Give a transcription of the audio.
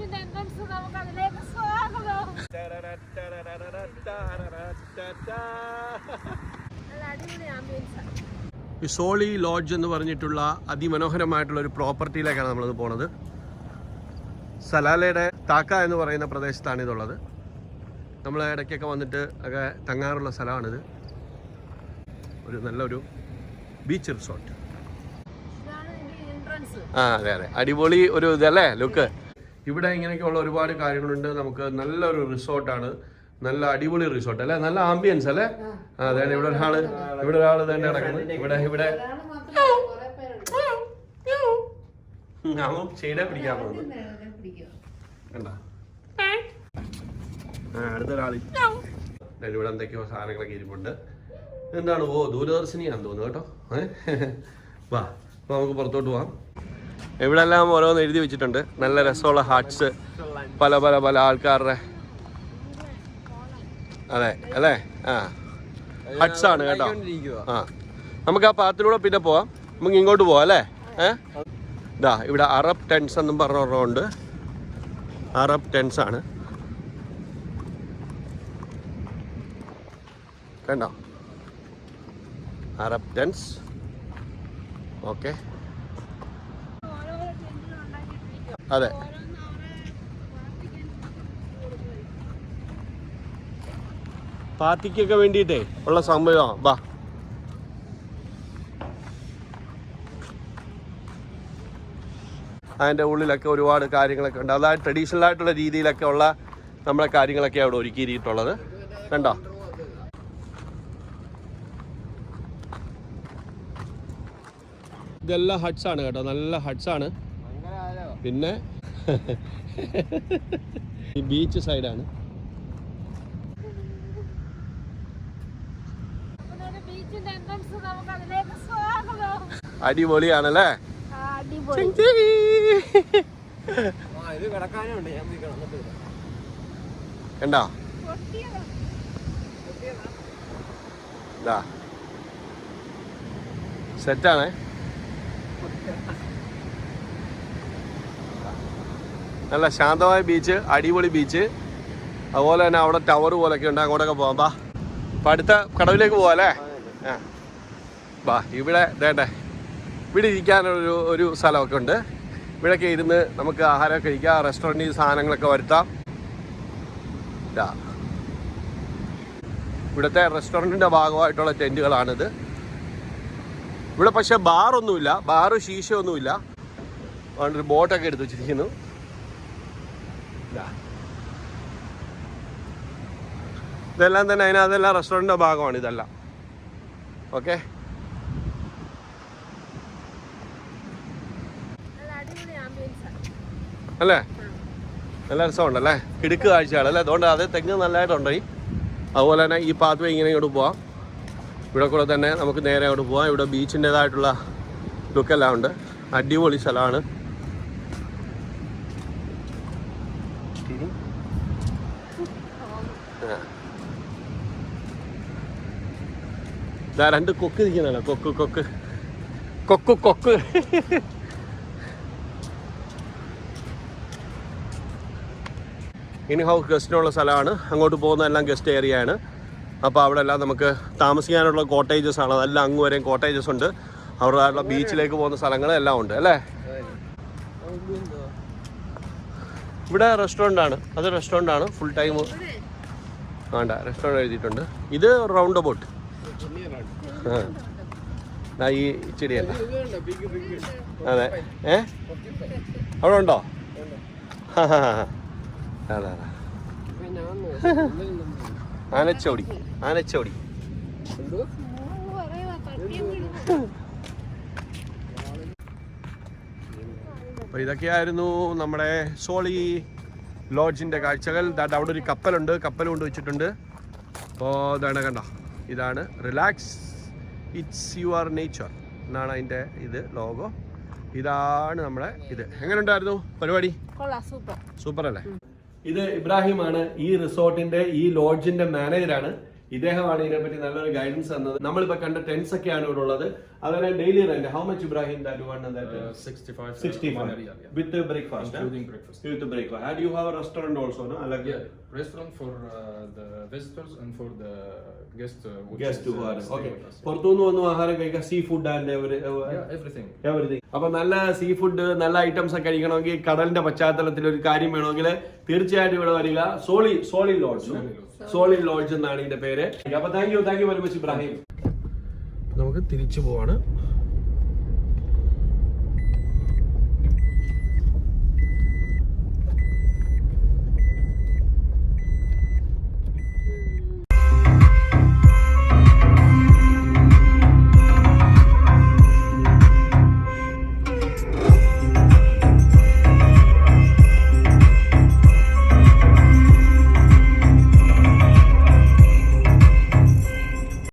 ബീച്ചിന്റെ എൻട്രൻസ് നമുക്ക് അതിലേക്ക് സ്വാഗതം നല്ല അടിപൊളി ആംബിയൻസ് ഈ സോളി ലോഡ്ജ് എന്ന് പറഞ്ഞിട്ടുള്ള അതിമനോഹരമായിട്ടുള്ള ഒരു പ്രോപ്പർട്ടിയിലേക്കാണ് നമ്മളിത് പോണത്. സലാലയുടെ താക്ക എന്ന് പറയുന്ന പ്രദേശത്താണ് ഇതുള്ളത്. നമ്മൾ ഇടയ്ക്കൊക്കെ വന്നിട്ട് ഒക്കെ തങ്ങാറുള്ള സ്ഥലമാണിത്. ഒരു നല്ലൊരു ബീച്ച് റിസോർട്ട് ആ അതെ അതെ. അടിപൊളി ഒരു ഇതല്ലേ ലുക്ക് ഇവിടെ ഇങ്ങനെയൊക്കെയുള്ള ഒരുപാട് കാര്യങ്ങളുണ്ട്. നമുക്ക് നല്ലൊരു റിസോർട്ടാണ്. നല്ല അടിപൊളി റിസോർട്ട് അല്ലേ? നല്ല ആംബിയൻസ് അല്ലേ? അതാണ് അതെ ഇവിടെ ഒരാൾ. ഇവിടെ ഒരാൾ തന്നെ നടക്കുന്നത്. ഇവിടെ ഇവിടെ. അവൻ പിടിക്കാൻ പോകുന്നു. കണ്ട? ദേ ഇവിടെ എന്തൊക്കെയോ സാധനങ്ങളൊക്കെ ഇരിപ്പുണ്ട്. എന്താണ്? ഓ ദൂരദർശിനിയാന്ന് തോന്നുന്നു കേട്ടോ. വാ അപ്പൊ നമുക്ക് പുറത്തോട്ട് പോവാം. ഇവിടെ എല്ലാം ഓരോന്ന് എഴുതി വെച്ചിട്ടുണ്ട്. നല്ല രസമുള്ള ഹാർട്സ് പല പല പല ആൾക്കാരുടെ അതെ അല്ലേ? ആ. ഹട്ട്സ് ആണ് കേട്ടോ. ആ. നമുക്ക് ആ പാത്തിലൂടെ പിന്നെ പോവാം. നമുക്ക് ഇങ്ങോട്ട് പോവാം അല്ലേ? ഏ? ഇതാ ഇവിടെ അറബ് ടെൻസ് എന്നും പറഞ്ഞ ഒരെണ്ണമുണ്ട് അറബ് ടെൻസ് ആണ്. കണ്ടോ? അറബ് ടെൻസ് ഓക്കെ അതെ. പാർട്ടിക്കൊക്കെ വേണ്ടിയിട്ടേ? ഉള്ള സംഭവം ബാ. അതിന്റെ ഉള്ളിലൊക്കെ ഒരുപാട് കാര്യങ്ങളൊക്കെ ഉണ്ട്. അതായത് ട്രഡീഷണൽ ആയിട്ടുള്ള രീതിയിലൊക്കെ ഉള്ള നമ്മളെ കാര്യങ്ങളൊക്കെ അവിടെ ഒരുക്കിയിട്ടുള്ളത് കണ്ടോ? ഇതെല്ലാം ഹട്ട്സാണ് ആണ് കേട്ടോ. നല്ല ഹട്ട്സാണ് ആണ്. പിന്നെ ഈ ബീച്ച് സൈഡാണ് അടിപൊളിയാണല്ലേ? കണ്ടോ? സെറ്റാണേ നല്ല ശാന്തമായ ബീച്ച് അടിപൊളി ബീച്ച് അതുപോലെ തന്നെ അവിടെ ടവർ പോലൊക്കെ ഉണ്ട്. അങ്ങോട്ടൊക്കെ പോവാം. ബാ. അപ്പം അടുത്ത കടവിലേക്ക് പോവാല്ലേ ആ. ബാ ഇവിടെ വേണ്ടേ. ഇവിടെ ഇരിക്കാനൊരു ഒരു സ്ഥലമൊക്കെ ഉണ്ട്. ഇവിടെയൊക്കെ ഇരുന്ന് നമുക്ക് ആഹാരം കഴിക്കാം. റെസ്റ്റോറന്റിൽ സാധനങ്ങളൊക്കെ വരുത്താം. ഇവിടുത്തെ റെസ്റ്റോറന്റിന്റെ ഭാഗമായിട്ടുള്ള ടെന്റുകളാണിത് ഇവിടെ പക്ഷേ ബാറൊന്നുമില്ല ബാറ് ശീശയൊന്നുമില്ല അതുകൊണ്ട് ഒരു ബോട്ടൊക്കെ എടുത്ത് വെച്ചിരിക്കുന്നു. ഇതെല്ലാം തന്നെ അതിനകത്തെല്ലാം റെസ്റ്റോറന്റിന്റെ ഭാഗമാണ് ഇതെല്ലാം. ഓക്കെ അല്ലേ? നല്ല രസമുണ്ടല്ലേ? കിടുക്ക് കാഴ്ചയാണ് അല്ലേ? അതുകൊണ്ട് അത് തെങ്ങ് നല്ലതായിട്ടുണ്ട്. അതുപോലെ തന്നെ ഈ പാത്ത് ഇങ്ങനെ ഇങ്ങോട്ട് പോവാം. ഇവിടെ കൂടെ തന്നെ നമുക്ക് നേരെ അങ്ങോട്ട് പോവാം. ഇവിടെ ബീച്ചിന്റെതായിട്ടുള്ള ലുക്കെല്ലാം ഉണ്ട്. അടിപൊളി സ്ഥലമാണ്. ആ. ദാ രണ്ട് കൊക്ക് നിൽക്കുന്നല്ലോ കൊക്ക് കൊക്ക്. കൊക്ക് കൊക്ക്. ഇൻ ഹൗസ് ഗസ്റ്റിനുള്ള സ്ഥലമാണ്. അങ്ങോട്ട് പോകുന്നതെല്ലാം ഗസ്റ്റ് ഏരിയ ആണ് അപ്പോൾ അവിടെ എല്ലാം നമുക്ക് താമസിക്കാനുള്ള കോട്ടേജസ് ആണ്. അതെല്ലാം അങ്ങ് വരെയും കോട്ടേജസ് ഉണ്ട്. അവരുടെ ബീച്ചിലേക്ക് പോകുന്ന സ്ഥലങ്ങൾ എല്ലാം ഉണ്ട് അല്ലേ? ഇവിടെ റെസ്റ്റോറന്റ് ആണ് അത് റെസ്റ്റോറന്റ് ആണ് ഫുൾ ടൈം വേണ്ട റെസ്റ്റോറന്റ് എഴുതിയിട്ടുണ്ട്. ഇത് റൗണ്ട് അബൌട്ട് ആ. ഈ ചെടിയല്ല. അതെ. ഏ? അവിടെ ഉണ്ടോ? അതെ അതെ ആനച്ചോടി. ആനച്ചോടി. അപ്പോൾ ഇതൊക്കെയായിരുന്നു നമ്മുടെ സോളി ലോഡ്ജിന്റെ കാഴ്ചകൾ. ദാണ്ട് അവിടെ ഒരു കപ്പലുണ്ട്. കപ്പൽ കൊണ്ട് വെച്ചിട്ടുണ്ട്. അപ്പോൾ ഇതാണ് കണ്ടോ? ഇതാണ് റിലാക്സ് ഇറ്റ്സ് യുവർ നേച്ചർ എന്നാണ് അതിന്റെ ഇത് ലോഗോ. ഇതാണ് നമ്മുടെ ഇത്. എങ്ങനെ ഉണ്ടായിരുന്നു പരിപാടി സൂപ്പർ. അല്ലേ ഇത് ഇബ്രാഹിമാണ് ഈ റിസോർട്ടിന്റെ ഈ ലോഡ്ജിന്റെ മാനേജറാണ്. ഇദ്ദേഹമാണ് ഇതിനെപ്പറ്റി നല്ലൊരു ഗൈഡൻസ് തന്നത്. നമ്മളിപ്പോ കണ്ട ടെൻസ് ഒക്കെ ആണ് ഇവിടെ ഉള്ളത്. അതുപോലെ daily rent how much Ibrahim with breakfast breakfast you have restaurant also പുറത്തുനിന്ന് വന്നു ആഹാരം കഴിക്കാം സീ ഫുഡ് ആൻഡ് എവറിഥിങ് അപ്പൊ നല്ല സീ ഫുഡ് നല്ല ഐറ്റംസ് ഒക്കെ കഴിക്കണമെങ്കിൽ കടലിന്റെ പശ്ചാത്തലത്തിൽ ഒരു കാര്യം വേണമെങ്കിൽ തീർച്ചയായിട്ടും ഇവിടെ വരിക. സോളി സോളി ലോഡ്സ് സോളി ലോഡ്ജ് എന്നാണ് ഇതിന്റെ പേര്. അപ്പൊ thank you thank you very much Ibrahim. നമുക്ക് തിരിച്ചു പോവാണ്.